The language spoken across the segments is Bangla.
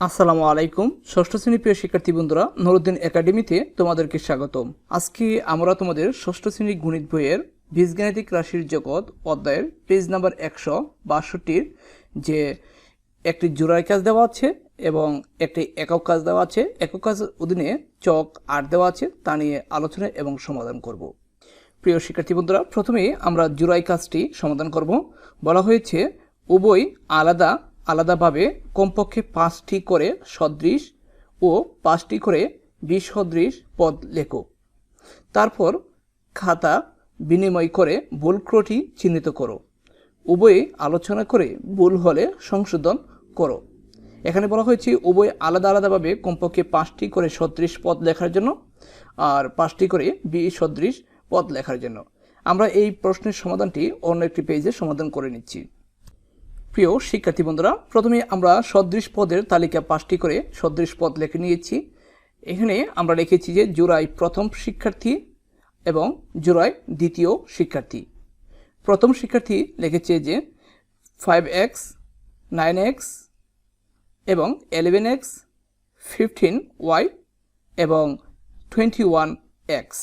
আসসালামু আলাইকুম। ষষ্ঠ শ্রেণি প্রিয় শিক্ষার্থী বন্ধুরা, নুরুদ্দিন একাডেমিতে তোমাদেরকে স্বাগতম। আজকে আমরা তোমাদের ষষ্ঠ শ্রেণি গণিত বইয়ের বীজগাণিতিক রাশির জগৎ অধ্যায়ের পেজ নাম্বার একশো বাষট্টির যে একটি জোড়াই কাজ দেওয়া আছে এবং একটি একক কাজ দেওয়া আছে। একক কাজের অধীনে চক আট দেওয়া আছে, তা নিয়ে আলোচনা এবং সমাধান করব। প্রিয় শিক্ষার্থী বন্ধুরা, প্রথমেই আমরা জোড়াই কাজটি সমাধান করব। বলা হয়েছে, উভয় আলাদা আলাদাভাবে কমপক্ষে পাঁচটি করে সদৃশ ও পাঁচটি করে বিসদৃশ পদ লেখো। তারপর খাতা বিনিময় করে ভুল ত্রুটি চিহ্নিত করো। উভয়ে আলোচনা করে ভুল হলে সংশোধন করো। এখানে বলা হয়েছে, উভয় আলাদা আলাদাভাবে কমপক্ষে পাঁচটি করে সদৃশ পদ লেখার জন্য আর পাঁচটি করে বিসদৃশ পদ লেখার জন্য। আমরা এই প্রশ্নের সমাধানটি অন্য একটি পেজে সমাধান করে নিচ্ছি। প্রিয় শিক্ষার্থী বন্ধুরা, প্রথমে আমরা সদৃশ পদের তালিকা পাঁচটি করে সদৃশ পদ লিখে নিয়েছি। এখানে আমরা লিখেছি যে জোড়াই প্রথম শিক্ষার্থী এবং জোড়াই দ্বিতীয় শিক্ষার্থী। প্রথম শিক্ষার্থী লিখেছে যে ফাইভ এক্স নাইন এক্স এবং এলেভেন এক্স ফিফটিন ওয়াই এবং টোয়েন্টি ওয়ান এক্স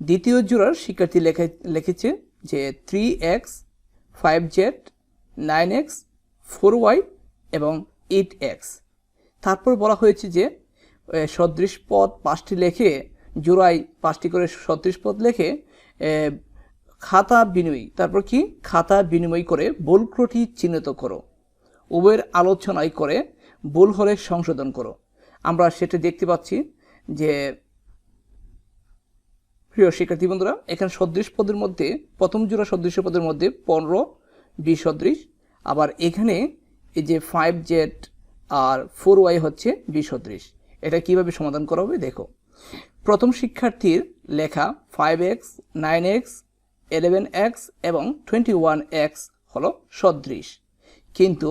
দ্বিতীয় জোড়ার শিক্ষার্থী লেখা লিখেছে যে three x five z nine x, four y এবং এইট এক্স। তারপর বলা হয়েছে যে সদৃশ পদ পাঁচটি লেখে, জোড়ায় পাঁচটি করে সদৃশ পদ লেখে খাতা বিনিময়। তারপর কি? খাতা বিনিময় করে ভুল ত্রুটি চিহ্নিত করো। উভয়ের আলোচনায় করে ভুল হলে সংশোধন করো। আমরা সেটা দেখতে পাচ্ছি যে, প্রিয় শিক্ষার্থী বন্ধুরা, এখানে সদৃশ পদের মধ্যে, প্রথম জোড়া সদৃশ পদের মধ্যে পনেরো বি সদৃশ আবার এখানে এই যে ফাইভ জেড আর ফোর ওয়াই হচ্ছে বি সদৃশ এটা কীভাবে সমাধান করা হবে? দেখো। প্রথম শিক্ষার্থীর লেখা five x nine x eleven x এবং টোয়েন্টি ওয়ান এক্স হলো সদৃশ। কিন্তু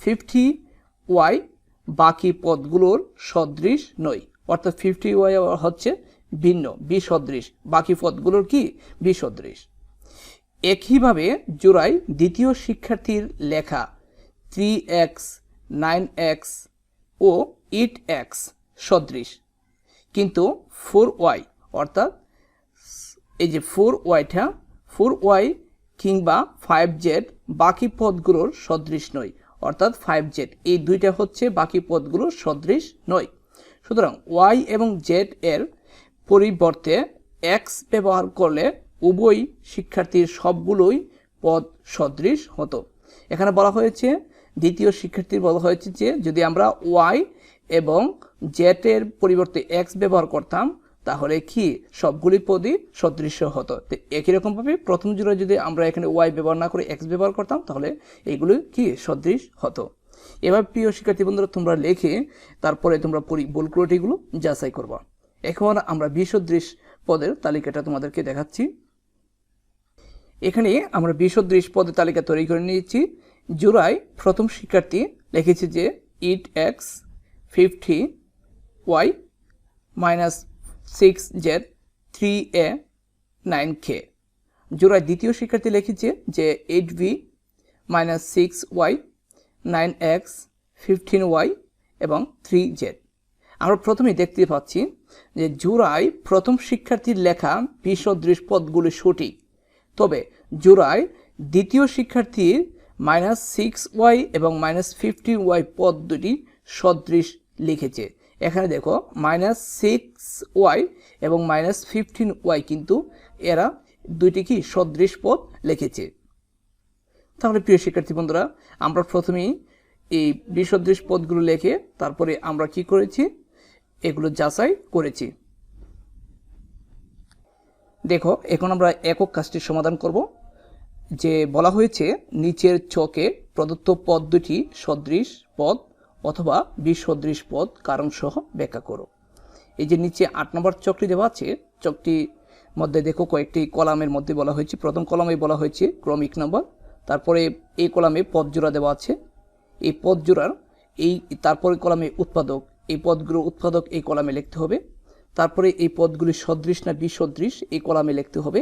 ফিফটি ওয়াই বাকি পদগুলোর সদৃশ নয়। অর্থাৎ ফিফটি ওয়াই হচ্ছে ভিন্ন, বিসদৃশ। বাকি পদগুলোর কি? বিসদৃশ। একইভাবে জোড়ায় দ্বিতীয় শিক্ষার্থীর লেখা থ্রি এক্স নাইন এক্স ও এইট এক্স সদৃশ। কিন্তু ফোর ওয়াই অর্থাৎ এই যে ফোর ওয়াইটা ফোর ওয়াই কিংবা ফাইভ জেড বাকি পদগুলোর সদৃশ নয়। অর্থাৎ ফাইভ জেড এই দুইটা হচ্ছে বাকি পদগুলোর সদৃশ নয়। সুতরাং ওয়াই এবং জেড এর পরিবর্তে এক্স ব্যবহার করলে উভয় শিক্ষার্থীর সবগুলোই পদ সদৃশ হতো। এখানে বলা হয়েছে, দ্বিতীয় শিক্ষার্থীর বলা হয়েছে যে, যদি আমরা ওয়াই এবং জেটের পরিবর্তে এক্স ব্যবহার করতাম, তাহলে কি সবগুলি পদই সদৃশ্য হতো? তো একই রকমভাবে প্রথম জোড়া যদি আমরা এখানে ওয়াই ব্যবহার না করে এক্স ব্যবহার করতাম, তাহলে এইগুলো কি সদৃশ হতো? এবার প্রিয় শিক্ষার্থী বন্ধুরা, তোমরা লেখে তারপরে তোমরা পরি বলক্রটিগুলো যাচাই করবা। এখন আমরা বিসদৃশ পদের তালিকাটা তোমাদেরকে দেখাচ্ছি। এখানে আমরা বিসদৃশ পদের তালিকা তৈরি করে নিয়েছি। জুলাই প্রথম শিক্ষার্থী লিখেছে যে eight x fifty y minus six z three a nine k. জোড়ায় দ্বিতীয় শিক্ষার্থী লিখেছে যে eight v minus six y nine x fifteen y এবং থ্রি জেড। আমরা প্রথমেই দেখতে পাচ্ছি যে জোড়ায় প্রথম শিক্ষার্থীর লেখা বিসদৃশ পদগুলি সঠিক। তবে জোড়ায় দ্বিতীয় শিক্ষার্থীর মাইনাস সিক্স ওয়াই এবং মাইনাস ফিফটিন ওয়াই পদ দুটি সদৃশ লিখেছে। এখানে দেখো, মাইনাস সিক্স ওয়াই এবং মাইনাস ফিফটিন ওয়াই কিন্তু এরা দুইটি কি সদৃশ পদ লিখেছে। তাহলে প্রিয় শিক্ষার্থী বন্ধুরা, আমরা প্রথমেই এই বিসদৃশ পদগুলো লেখে তারপরে আমরা কি করেছি? এগুলো যাচাই করেছি। দেখো এখন আমরা একক কাজটির সমাধান করব, যে বলা হয়েছে নিচের চকে প্রদত্ত পদ দুটি সদৃশ পদ অথবা বিসদৃশ পদ কারণ সহ ব্যাখ্যা করো। এই যে নিচে আট নম্বর চকটি দেওয়া আছে, চকটি মধ্যে দেখো কয়েকটি কলামের মধ্যে বলা হয়েছে। প্রথম কলামে বলা হয়েছে ক্রমিক নম্বর, তারপরে এই কলামে পদ জোড়া দেওয়া আছে। এই পদ জোড়ার এই তারপরে কলামে উৎপাদক, এই পদগুলো উৎপাদক এই কলামে লিখতে হবে। তারপরে এই পদগুলি সদৃশ না বিসদৃশ, এই কলামে লিখতে হবে।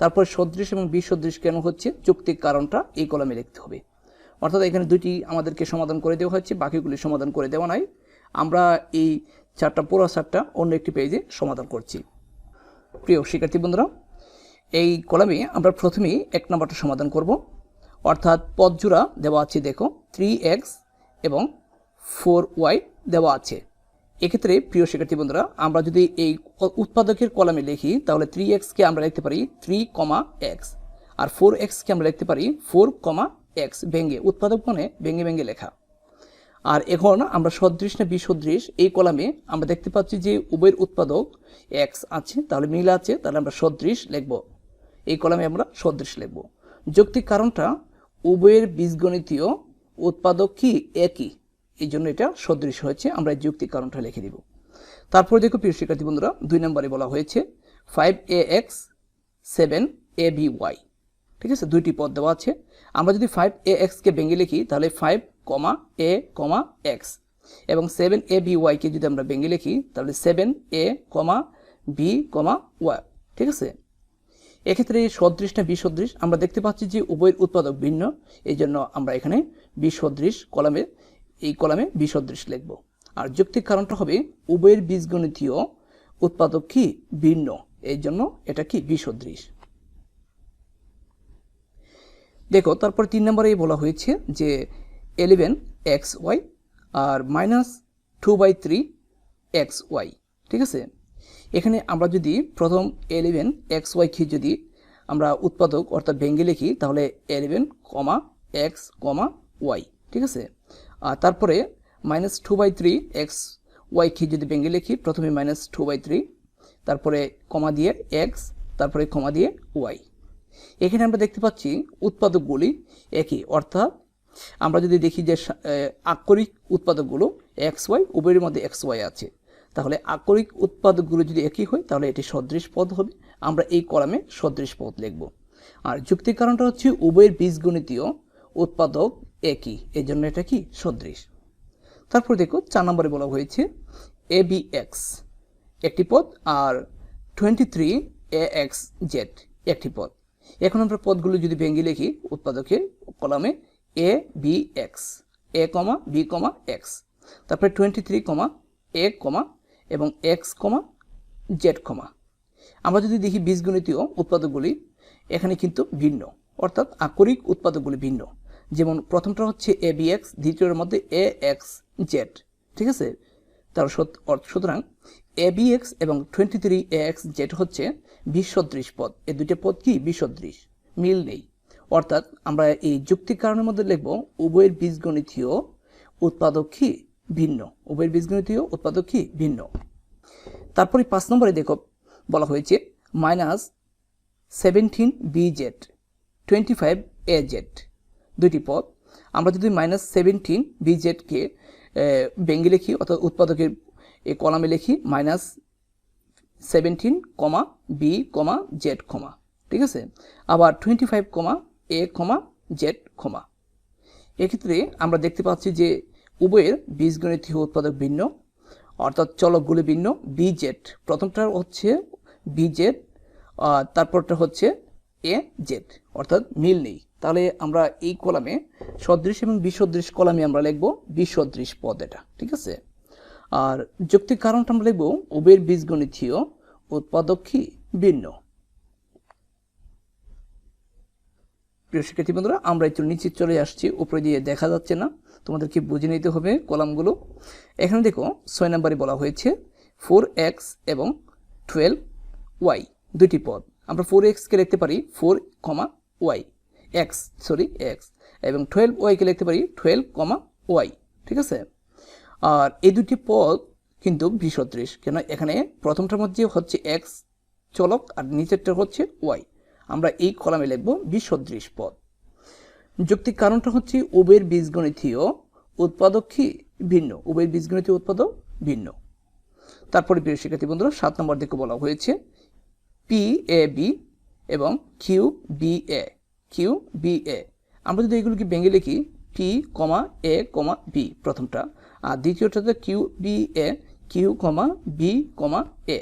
তারপরে সদৃশ এবং বিসদৃশ কেন হচ্ছে? যৌক্তিক কারণটা এই কলামে লিখতে হবে। অর্থাৎ এখানে দুটি আমাদেরকে সমাধান করে দেওয়া হয়েছে, বাকিগুলি সমাধান করে দেওয়া নাই। আমরা এই চারটা পুরো চারটা অন্য একটি পেজে সমাধান করছি। প্রিয় শিক্ষার্থী বন্ধুরা, এই কলামে আমরা প্রথমেই এক নম্বরটা সমাধান করব। অর্থাৎ পদজোড়া দেওয়া আছে, দেখো থ্রি এক্স এবং ফোর ওয়াই দেওয়া আছে। এক্ষেত্রে, প্রিয় শিক্ষার্থী বন্ধুরা, আমরা যদি এই উৎপাদকের কলামে লিখি, তাহলে থ্রি এক্সকে আমরা লিখতে পারি থ্রি কমা এক্স আর ফোর এক্সকে আমরা লিখতে পারি ফোর কমা এক্স ভেঙ্গে উৎপাদক মানে ভেঙ্গে ভেঙ্গে লেখা। আর এখন আমরা সদৃশ না বিসদৃশ, এই কলামে আমরা দেখতে পাচ্ছি যে উভয়ের উৎপাদক এক্স আছে, তাহলে মিল আছে, তাহলে আমরা সদৃশ লিখব। এই কলামে আমরা সদৃশ লিখব। যৌক্তিক কারণটা, উভয়ের বীজগণিতীয় উৎপাদক কি? একই। এই জন্য এটা সদৃশ হয়েছে। আমরা এই যৌক্তিক কারণটা লিখে দিব। তারপর দেখো প্রিয় শিক্ষার্থী বন্ধুরা, দুই নম্বরে বলা হয়েছে five a x seven a b y ঠিক আছে? দুইটি পদ দেওয়া আছে। আমরা যদি ফাইভ এ এক্সকে ভেঙে লিখি, তাহলে five comma a comma x এবং সেভেন এ বি ওয়াইকে যদি আমরা ভেঙে লিখি, তাহলে seven a comma b comma y ঠিক আছে? এক্ষেত্রে সদৃশ না বিসদৃশ, আমরা দেখতে পাচ্ছি যে উভয়ের উৎপাদক ভিন্ন। এই জন্য আমরা এখানে বিসদৃশ কলামে এই কলামে বিসদৃশ লিখব। আর যৌক্তিক কারণটা হবে, উভয়ের বীজগণিতীয় উৎপাদক কি ভিন্ন? এই জন্য এটা কি বিসদৃশ? দেখো, তারপর তিন নম্বরেই বলা হয়েছে যে eleven x Y R minus two by three x y ঠিক আছে? এখানে আমরা যদি প্রথম এলেভেন এক্স ওয়াই ওয়াইকে যদি আমরা উৎপাদক অর্থাৎ ভেঙ্গে লিখি, তাহলে eleven comma x comma y ঠিক আছে? তারপরে minus two by three x ওয়াইকে যদি ভেঙ্গে লিখি, প্রথমে মাইনাস টু বাই থ্রি তারপরে কমা দিয়ে এক্স তারপরে কমা দিয়ে ওয়াই এখানে আমরা দেখতে পাচ্ছি উৎপাদকগুলি একই, অর্থাৎ আমরা যদি দেখি যে আক্ষরিক উৎপাদকগুলো এক্স ওয়াই উভয়ের মধ্যে এক্স ওয়াই আছে। তাহলে আক্ষরিক উৎপাদকগুলো যদি একই হয়, তাহলে এটি সদৃশ পদ হবে। আমরা এই কলামে সদৃশ পদ লিখব। আর যুক্তির কারণটা হচ্ছে উভয়ের বীজগণিতীয় উৎপাদক একই এই জন্য এটা কি? সদৃশ। তারপর দেখো, চার নম্বরে বলা হয়েছে এ বি এক্স, একটি পদ, আর twenty three a x z, একটি পদ। এখন আমরা পদগুলো যদি ভেঙে লিখি, উৎপাদকের কলামে a b x, a comma b comma x, তারপরে twenty three comma a comma এবং এক্স কমা জেড কমা। আমরা যদি দেখি বীজগণিতীয় উৎপাদকগুলি, এখানে কিন্তু ভিন্ন, অর্থাৎ আকরিক উৎপাদকগুলি ভিন্ন। যেমন প্রথমটা হচ্ছে এ বি এক্স, দ্বিতীয়টার মধ্যে এ এক্স জেড, ঠিক আছে? তার সুতরাং এ বি এক্স এবং twenty three a x z হচ্ছে বিসদৃশ পদ। এই দুইটা পদ কি? বিসদৃশ, মিল নেই। অর্থাৎ আমরা এই যুক্তির কারণের মধ্যে লিখব উভয়ের বীজগণিতীয় উৎপাদক কি? ভিন্ন। উভয়ের বীজগণিতীয় উৎপাদক কি? ভিন্ন। তারপরে পাঁচ নম্বরে দেখো, বলা হয়েছে minus seventeen b z, twenty five a z. দুইটি পদ। আমরা যদি মাইনাস সেভেন্টিন বি জেডকে বেঙ্গে লিখি অর্থাৎ উৎপাদকের এই কলামে লিখি minus seventeen comma b comma z comma ঠিক আছে? আবার twenty five comma a comma z comma এক্ষেত্রে আমরা দেখতে পাচ্ছি যে উভয়ের বীজগণিতীয় উৎপাদক ভিন্ন, অর্থাৎ চলকগুলি ভিন্ন। বি জেড প্রথমটা হচ্ছে বি জেড তারপরটা হচ্ছে এ জেড অর্থাৎ মিল নেই। তাহলে আমরা এই কলামে সদৃশ এবং বিসদৃশ কলামে আমরা লিখব বিসদৃশ পদ এটা, ঠিক আছে? আর যৌক্তিক কারণটা আমরা লিখব উভয়ের বীজগণিতীয় উৎপাদক কি? ভিন্ন। প্রিয় শিক্ষার্থী বন্ধুরা, আমরা একটু নিচে চলে আসছি, উপরে দিয়ে দেখা যাচ্ছে না। তোমাদেরকে বুঝে নিতে হবে কলামগুলো? এখানে দেখো ছয় নম্বরে বলা হয়েছে ফোর এক্স এবং টুয়েলভ ওয়াই দুটি পদ। আমরা ফোর এক্সকে লিখতে পারি four comma y x sorry x এবং টুয়েলভ ওয়াইকে লিখতে পারি টুয়েলভ কমা ওয়াই ঠিক আছে? আর এই দুটি পদ কিন্তু বিসদৃশ কেন এখানে প্রথমটার মধ্যে হচ্ছে এক্স চলক আর নিচেরটা হচ্ছে ওয়াই আমরা এই কলামে লিখব বিসদৃশ পদ। যৌক্তিক কারণটা হচ্ছে উবের বীজগণিতীয় উৎপাদক কি? ভিন্ন। উবের বীজগণিতীয় উৎপাদক ভিন্ন। তারপরে প্রিয় শিক্ষার্থী বন্ধুরা, সাত নম্বর দিকে বলা হয়েছে পি এ বি এবং q b a q b a আমরা যদি এগুলোকে ভেঙে লিখি পি কমা এ কমা বি প্রথমটা, আর দ্বিতীয়টাতে q b a q comma b comma a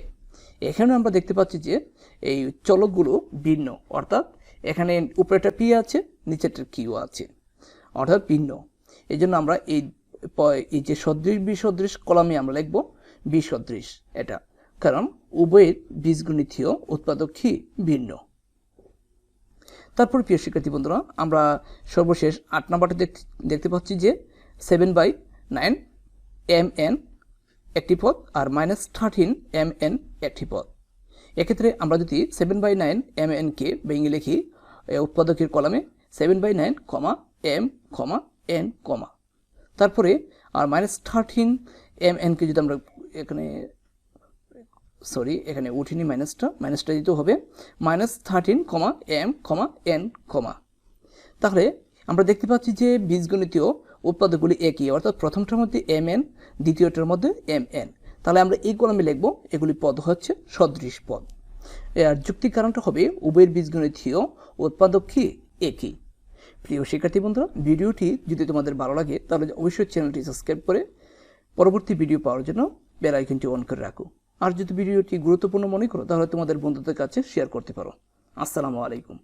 এখানে আমরা দেখতে পাচ্ছি যে এই চলকগুলো ভিন্ন, অর্থাৎ এখানে উপরেটা পি আছে, নিচেরটা কিউ আছে, অর্থাৎ ভিন্ন। এই জন্য আমরা এই এই যে সদৃশ, বিসদৃশ কলামে আমরা লিখব বিসদৃশ, এটা। কারণ উভয়ের বীজগণিতীয় উৎপাদক কি ভিন্ন। তারপর প্রিয় শিক্ষার্থী বন্ধুরা, আমরা সর্বশেষ আট নাম্বারটা দেখ- দেখতে পাচ্ছি যে seven by nine m n একটি পদ আর মাইনাস থার্টিন এম এন একটি পদ। এক্ষেত্রে আমরা যদি সেভেন বাই নাইন এম এনকে ভেঙে লিখি উৎপাদকের কলামে seven by nine comma m comma n comma তারপরে আর মাইনাস থার্টিন এম এনকে যদি আমরা এখানে সরি এখানে উঠিনি মাইনাসটা মাইনাসটা দিতে হবে। Minus thirteen comma m comma n comma তাহলে আমরা দেখতে পাচ্ছি যে বীজগণিতীয় উৎপাদকগুলি একই, অর্থাৎ প্রথমটার মধ্যে এম এন দ্বিতীয়টার মধ্যে এম এন তাহলে আমরা এই কলমে লিখব, এগুলি পদ হচ্ছে সদৃশ পদ। আর যুক্তির কারণটা হবে, উভয়ের বীজগণিতীয় উৎপাদক কি? একই। প্রিয় শিক্ষার্থী বন্ধুরা, ভিডিওটি যদি তোমাদের ভালো লাগে, তাহলে অবশ্যই চ্যানেলটি সাবস্ক্রাইব করে পরবর্তী ভিডিও পাওয়ার জন্য বেল আইকনটি অন করে রাখো। আর যদি ভিডিওটি গুরুত্বপূর্ণ মনে করো, তাহলে তোমাদের বন্ধুদের কাছে শেয়ার করতে পারো। আসসালামু আলাইকুম।